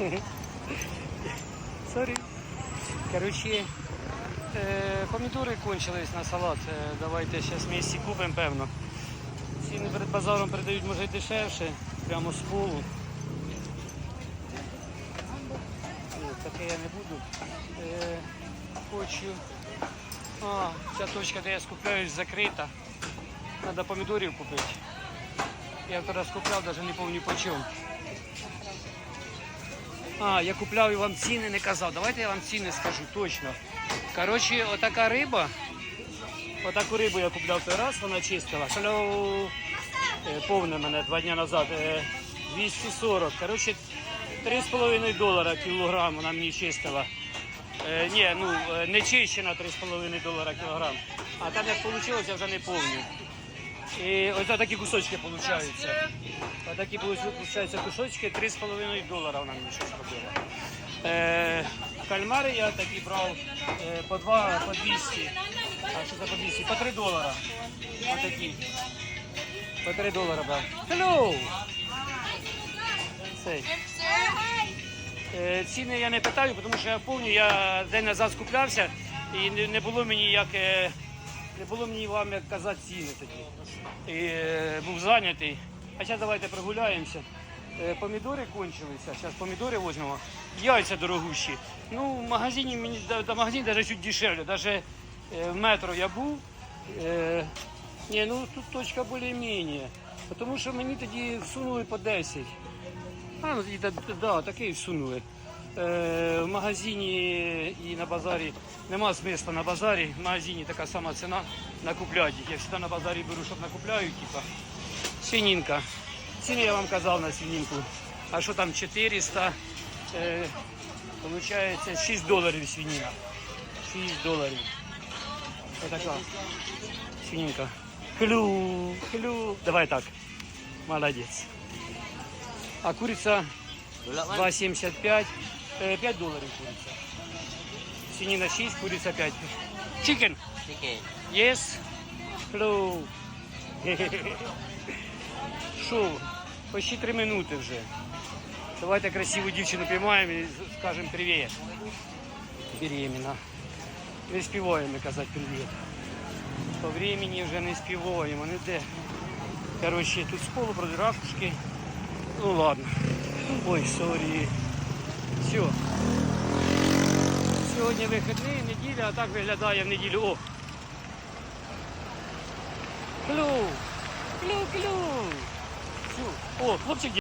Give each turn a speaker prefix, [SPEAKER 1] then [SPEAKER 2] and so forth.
[SPEAKER 1] Сорі. Короче, е, помідори кончились на салат. Е, Давайте зараз місці купимо, певно. Ціни перед базаром передають, може, дешевше, прямо з полу. Таке я не буду. Е, хочу. А, ця точка, де я скупляюсь, закрита. Треба помідорів купити. Я вчора скупляв, навіть не пам'ятаю по чому. А, я купляв і вам ціни не казав. Давайте я вам ціни скажу точно. Коротше, отака риба. Отаку рибу я купляв той раз, вона чистила. Hello. Е, Повне мене два дні назад. Е, 240. Коротше, 3,5 долара кілограм вона мені чистила. Е, ні, ну е, не чищена 3,5 долара кілограм. А там як вийшло, я вже не пам'ятаю. І ось такі кусочки получаються. Ось такі получаються кусочки, 3,5 долара вона мені щось робила. Е, кальмари я такі брав е, по 2, по 200. А що це по 200? По 3 долара. Отакі. По 3 долара брав. Hello! Е, Ціни я не питаю, тому що я пам'ятаю, я день назад скуплявся і не, не було мені як е, не було мені вам як казати ціни тоді. І, е, був зайнятий. А зараз давайте прогуляємося. Е, Помідори кончилися. Зараз помідори візьмемо. Яйця дорогущі. Ну, в магазині мені да, магазин навіть чуть дешевле. Навіть е, в метро я був. Е, ні, ну тут точка більш-менш. Тому що мені тоді всунули по 10. А, ну, да, такий всунули. Е, в магазині і на базарі нема смисла на базарі. В магазині така сама ціна накупляти. їх. Я завжди на базарі беру, щоб накупляю, типа. Свининка. Ціни я вам казав на свининку. А що там 400? Е, получається 6 доларів свинина. 6 доларів. Отака. Свининка. Клю, клю. Давай так. Молодець. А куриця 2,75. Е, 5 доларів куриця. Свинина 6, куриця 5. Chicken.
[SPEAKER 2] Chicken.
[SPEAKER 1] Yes. Hello. Що? Почти 3 минути вже. Давайте красиву дівчину піймаємо і скажемо привіт. Беременна. Не співаємо казати привіт. По времени вже не співаємо, не де. Коротше, тут з полу продирашки. Ну ладно. Ой, сорі. Все. Сьогодні вихідний, неділя, а так виглядає в неділю. О! Клю! Клю, клю! Все. О, хлопчик